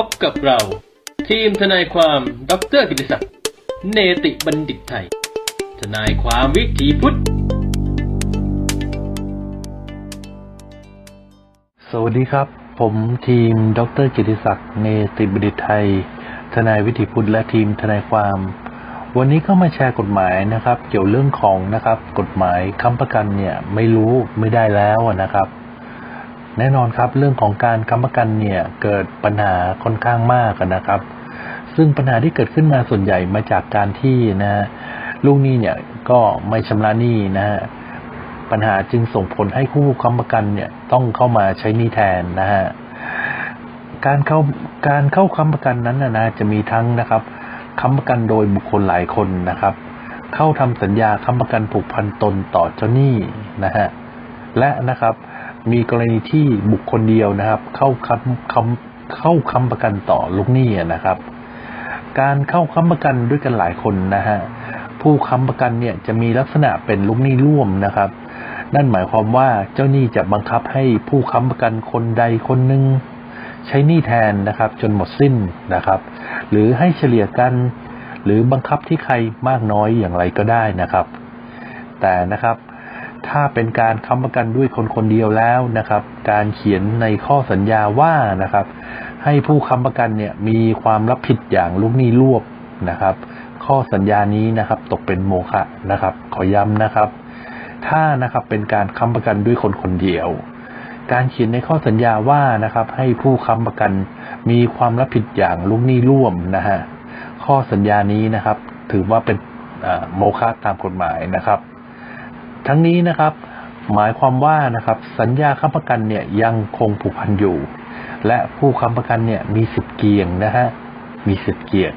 พบกับเรา ทีมทนายความดรกิติศักดิ์เนติบัณฑิตไทย ทนายความวิถีพุทธ สวัสดีครับ ผมทีมดรกิติศักดิ์เนติบัณฑิตไทย ทนายวิถีพุทธและทีมทนายความ วันนี้ก็มาแชร์กฎหมายนะครับ เกี่ยวเรื่องของนะครับ กฎหมายค้ำประกันเนี่ยไม่รู้ไม่ได้แล้วนะครับ แน่นอนครับ เรื่องของการค้ำประกันเนี่ยเกิดปัญหาค่อนข้างมากนะครับ ซึ่งปัญหาที่เกิดขึ้นมาส่วนใหญ่มาจากการที่นะฮะลูกหนี้เนี่ยก็ไม่ชำระหนี้นะฮะปัญหาจึงส่งผลให้ผู้ค้ำประกันเนี่ยต้องเข้ามาใช้หนี้แทนนะฮะการเข้าการเข้าค้ำประกันนั้นนะนะจะมีทั้งนะครับค้ำประกันโดยบุคคลหลายคนนะครับ เข้าทำสัญญาค้ำประกันผูกพันตนต่อเจ้าหนี้นะฮะและนะครับ มีกรณีที่บุคคลเดียวนะครับ เข้าค้ำค้ำเข้าค้ำประกันต่อลูกหนี้นะครับ การเข้าค้ำประกันด้วยกันหลายคนนะฮะผู้ค้ำประกันเนี่ยจะมีลักษณะเป็นลูกหนี้ร่วมนะครับ นั่นหมายความว่าเจ้าหนี้จะบังคับให้ผู้ค้ำประกันคนใดคนหนึ่งใช้หนี้แทนนะครับ จนหมดสิ้นนะครับ หรือให้เฉลี่ยกัน หรือบังคับที่ใครมากน้อยอย่างไรก็ได้นะครับ แต่นะครับ ถ้าเป็นการค้ำประกันด้วยคนคนเดียวแล้วนะครับ การเขียนในข้อสัญญาว่านะครับ ให้ผู้ค้ำประกันเนี่ยมีความรับผิดอย่างลูกหนี้รวบนะครับ ข้อสัญญานี้นะครับ ตกเป็นโมฆะนะครับ ขอย้ำนะครับ ถ้านะครับเป็นการค้ำประกันด้วยคนคนเดียว การเขียนในข้อสัญญาว่านะครับ ให้ผู้ค้ำประกันมีความรับผิดอย่างลูกหนี้ร่วมนะฮะข้อสัญญานี้นะครับ ถือว่าเป็นโมฆะตามกฎหมายนะครับ ทั้งนี้นะครับ หมายความว่านะครับ สัญญาค้ำประกันเนี่ยยังคงผูกพันอยู่ และผู้ค้ำประกันเนี่ยมีสิทธิ์เกี่ยงนะฮะมีสิทธิ์เกี่ยง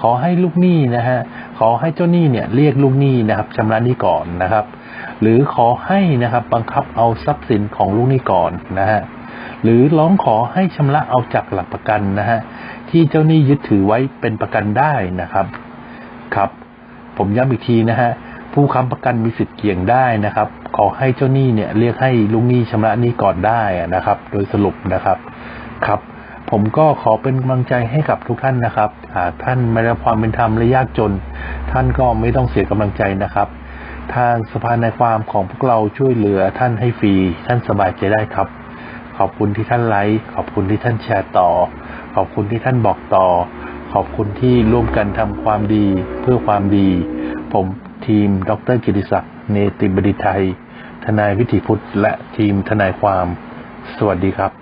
ขอให้ลูกหนี้นะฮะขอให้เจ้าหนี้เนี่ยเรียกลูกหนี้นะครับชำระหนี้ก่อนนะครับ หรือขอให้นะครับบังคับเอาทรัพย์สินของลูกหนี้ก่อนนะฮะหรือร้องขอให้ชำระเอาจากหลักประกันนะฮะที่เจ้าหนี้ยึดถือไว้เป็นประกันได้นะครับครับ ผมย้ำอีกทีนะฮะ ผู้ค้ำประกันมีสิทธิ์เกี่ยงได้นะครับ ขอให้เจ้าหนี้เนี่ยเรียกให้ลูกหนี้ชำระหนี้ก่อนได้นะครับ โดยสรุปนะครับครับ ผมก็ขอเป็นกำลังใจให้กับทุกท่านนะครับหากท่านไม่ได้ความเป็นธรรมและยากจน ท่านก็ไม่ต้องเสียกำลังใจนะครับ ทางสภาในความของพวกเราช่วยเหลือท่านให้ฟรีท่านสบายใจได้ครับ ขอบคุณที่ท่านไลค์ขอบคุณที่ท่านแชร์ต่อ ขอบคุณที่ท่านบอกต่อ ขอบคุณที่ร่วมกันทำความดีเพื่อความดี ผม ทีม ดรกิติศักดิ์เนติบดิไทย ทนายวิถีพุทธ และทีมทนายความ สวัสดีครับ